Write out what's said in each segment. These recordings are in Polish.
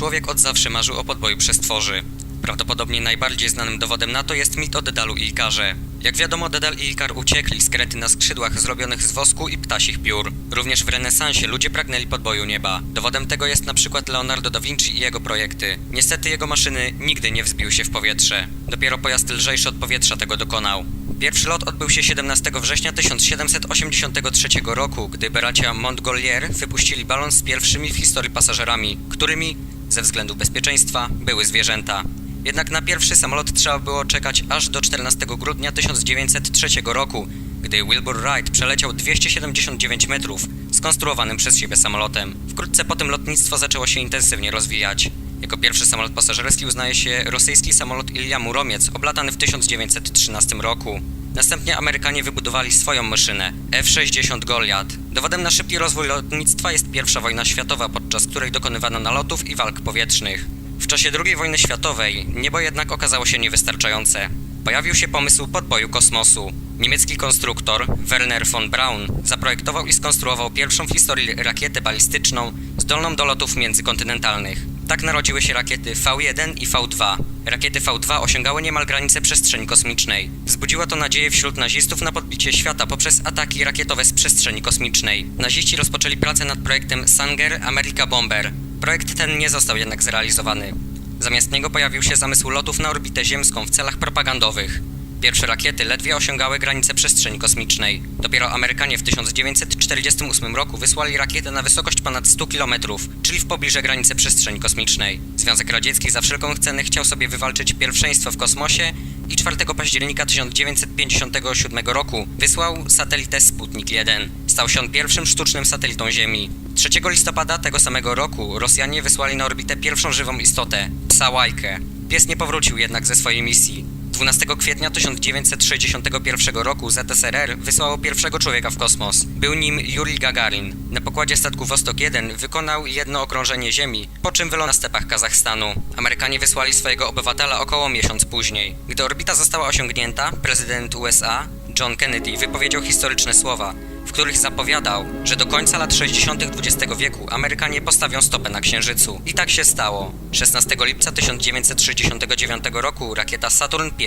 Człowiek od zawsze marzył o podboju przez tworzy. Prawdopodobnie najbardziej znanym dowodem na to jest mit o Dedalu i Ilkarze. Jak wiadomo, Dedal i Ilkar uciekli z krety na skrzydłach zrobionych z wosku i ptasich piór. Również w renesansie ludzie pragnęli podboju nieba. Dowodem tego jest na przykład Leonardo da Vinci i jego projekty. Niestety jego maszyny nigdy nie wzbił się w powietrze. Dopiero pojazd lżejszy od powietrza tego dokonał. Pierwszy lot odbył się 17 września 1783 roku, gdy bracia Montgolfier wypuścili balon z pierwszymi w historii pasażerami, którymi, ze względów bezpieczeństwa, były zwierzęta. Jednak na pierwszy samolot trzeba było czekać aż do 14 grudnia 1903 roku, gdy Wilbur Wright przeleciał 279 metrów skonstruowanym przez siebie samolotem. Wkrótce po tym lotnictwo zaczęło się intensywnie rozwijać. Jako pierwszy samolot pasażerski uznaje się rosyjski samolot Ilja Muromiec, oblatany w 1913 roku. Następnie Amerykanie wybudowali swoją maszynę F-60 Goliath. Dowodem na szybki rozwój lotnictwa jest I wojna światowa, podczas której dokonywano nalotów i walk powietrznych. W czasie II wojny światowej niebo jednak okazało się niewystarczające. Pojawił się pomysł podboju kosmosu. Niemiecki konstruktor Werner von Braun zaprojektował i skonstruował pierwszą w historii rakietę balistyczną zdolną do lotów międzykontynentalnych. Tak narodziły się rakiety V1 i V2. Rakiety V2 osiągały niemal granice przestrzeni kosmicznej. Wzbudziło to nadzieję wśród nazistów na podbicie świata poprzez ataki rakietowe z przestrzeni kosmicznej. Naziści rozpoczęli pracę nad projektem Sanger America Bomber. Projekt ten nie został jednak zrealizowany. Zamiast niego pojawił się zamysł lotów na orbitę ziemską w celach propagandowych. Pierwsze rakiety ledwie osiągały granice przestrzeni kosmicznej. Dopiero Amerykanie w 1948 roku wysłali rakietę na wysokość ponad 100 km, czyli w pobliże granicy przestrzeni kosmicznej. Związek Radziecki za wszelką cenę chciał sobie wywalczyć pierwszeństwo w kosmosie i 4 października 1957 roku wysłał satelitę Sputnik 1. Stał się on pierwszym sztucznym satelitą Ziemi. 3 listopada tego samego roku Rosjanie wysłali na orbitę pierwszą żywą istotę psa Łajkę. Pies nie powrócił jednak ze swojej misji. 12 kwietnia 1961 roku ZSRR wysłało pierwszego człowieka w kosmos. Był nim Yuri Gagarin. Na pokładzie statku Vostok 1 wykonał jedno okrążenie Ziemi, po czym wylądował na stepach Kazachstanu. Amerykanie wysłali swojego obywatela około miesiąc później. Gdy orbita została osiągnięta, prezydent USA John Kennedy wypowiedział historyczne słowa, w których zapowiadał, że do końca lat 60. XX wieku Amerykanie postawią stopę na Księżycu. I tak się stało. 16 lipca 1969 roku rakieta Saturn V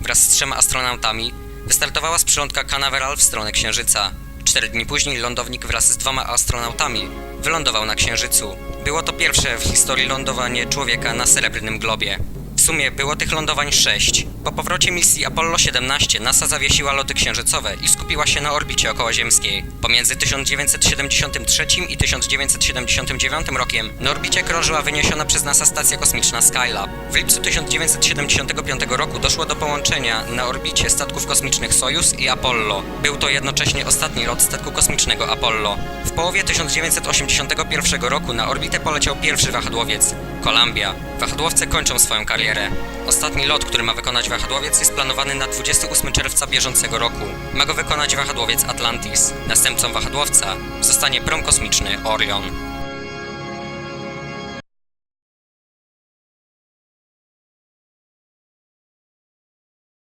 wraz z trzema astronautami wystartowała z przylądka Canaveral w stronę Księżyca. Cztery dni później lądownik wraz z dwoma astronautami wylądował na Księżycu. Było to pierwsze w historii lądowanie człowieka na srebrnym globie. Sumie było tych lądowań sześć. Po powrocie misji Apollo 17 NASA zawiesiła loty księżycowe i skupiła się na orbicie okołoziemskiej. Pomiędzy 1973 i 1979 rokiem na orbicie krążyła wyniesiona przez NASA stacja kosmiczna Skylab. W lipcu 1975 roku doszło do połączenia na orbicie statków kosmicznych Sojus i Apollo. Był to jednocześnie ostatni lot statku kosmicznego Apollo. W połowie 1981 roku na orbitę poleciał pierwszy wahadłowiec Columbia. Wahadłowce kończą swoją karierę. Ostatni lot, który ma wykonać wahadłowiec jest planowany na 28 czerwca bieżącego roku. Ma go wykonać wahadłowiec Atlantis. Następcą wahadłowca zostanie prom kosmiczny Orion.